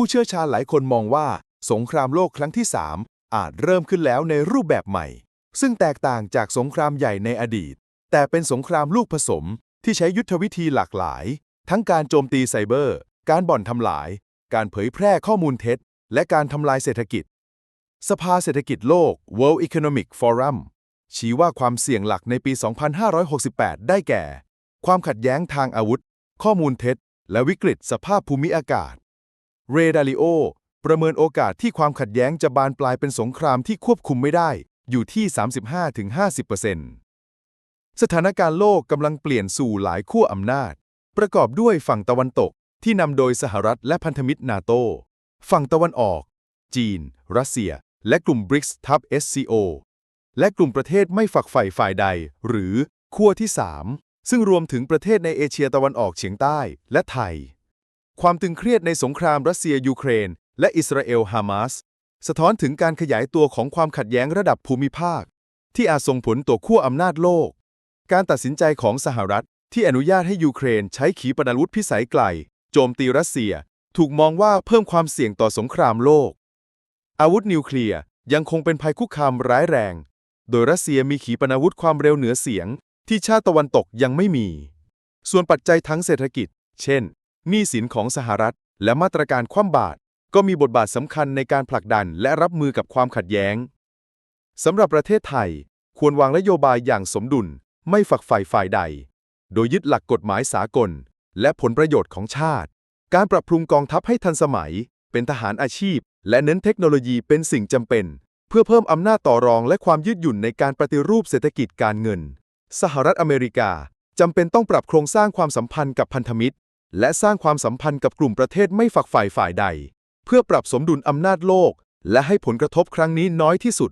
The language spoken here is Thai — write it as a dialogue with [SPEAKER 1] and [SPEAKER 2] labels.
[SPEAKER 1] ผู้เชี่ยวชาญหลายคนมองว่า สงครามโลกครั้งที่ 3 อาจเริ่มขึ้นแล้วในรูปแบบใหม่ ซึ่งแตกต่างจากสงครามใหญ่ในอดีต แต่เป็นสงครามลูกผสมที่ใช้ยุทธวิธีหลากหลาย ทั้งการโจมตีไซเบอร์ การบ่อนทำลาย การเผยแพร่ข้อมูลเท็จ และการทำลายเศรษฐกิจ สภาเศรษฐกิจโลก World Economic Forum ชี้ว่าความเสี่ยงหลักในปี 2568 ได้แก่ ความขัดแย้งทางอาวุธ ข้อมูลเท็จ และวิกฤตสภาพภูมิอากาศ เรดาริโอ ประเมินโอกาสที่ความขัดแย้งจะบานปลายเป็นสงครามที่ควบคุมไม่ได้ อยู่ที่ 35-50%สถานการณ์โลกกำลังเปลี่ยนสู่หลายขั้วอำนาจ ประกอบด้วยฝั่งตะวันตกที่นำโดยสหรัฐและพันธมิตรนาโต ฝั่งตะวันออก จีน รัสเซีย และกลุ่มบริกส์ทับ SCO และกลุ่มประเทศไม่ฝักใฝ่ฝ่ายใด หรือขั้วที่ 3 ซึ่งรวมถึงประเทศในเอเชียตะวันออกเฉียงใต้และไทย ความตึงเครียดในสงครามรัสเซียยูเครน และอิสราเอลฮามาสสะท้อนถึงการขยายตัวของความขัดแย้งระดับภูมิภาค ที่อาจส่งผลต่อขั้วอำนาจโลก การตัดสินใจของสหรัฐที่อนุญาตให้ยูเครนใช้ขีปนาวุธพิสัยไกล โจมตีรัสเซีย ถูกมองว่าเพิ่มความเสี่ยงต่อสงครามโลก อาวุธนิวเคลียร์ยังคงเป็นภัยคุกคามร้ายแรง โดยรัสเซียมีขีปนาวุธความเร็วเหนือเสียง ที่ชาติตะวันตกยังไม่มี ส่วนปัจจัยทั้งเศรษฐกิจ เช่น นี้สินของสหรัฐ และมาตรการคว่ำบาตรก็มีบทบาทสำคัญในการผลักดันและรับมือกับความขัดแย้งสำหรับประเทศไทย ควรวางนโยบายอย่างสมดุล ไม่ฝักใฝ่ฝ่ายใด โดยยึดหลักกฎหมายสากล และผลประโยชน์ของชาติ การปรับปรุงกองทัพให้ทันสมัย เป็นทหารอาชีพ และเน้นเทคโนโลยีเป็นสิ่งจำเป็น เพื่อเพิ่มอำนาจต่อรองและความยืดหยุ่นในการปฏิรูปเศรษฐกิจการเงิน สหรัฐอเมริกาจำเป็นต้องปรับโครงสร้างความสัมพันธ์กับพันธมิตร และสร้างความสัมพันธ์กับกลุ่มประเทศไม่ฝักใฝ่ฝ่ายใด เพื่อปรับสมดุลอำนาจโลก และให้ผลกระทบครั้งนี้น้อยที่สุด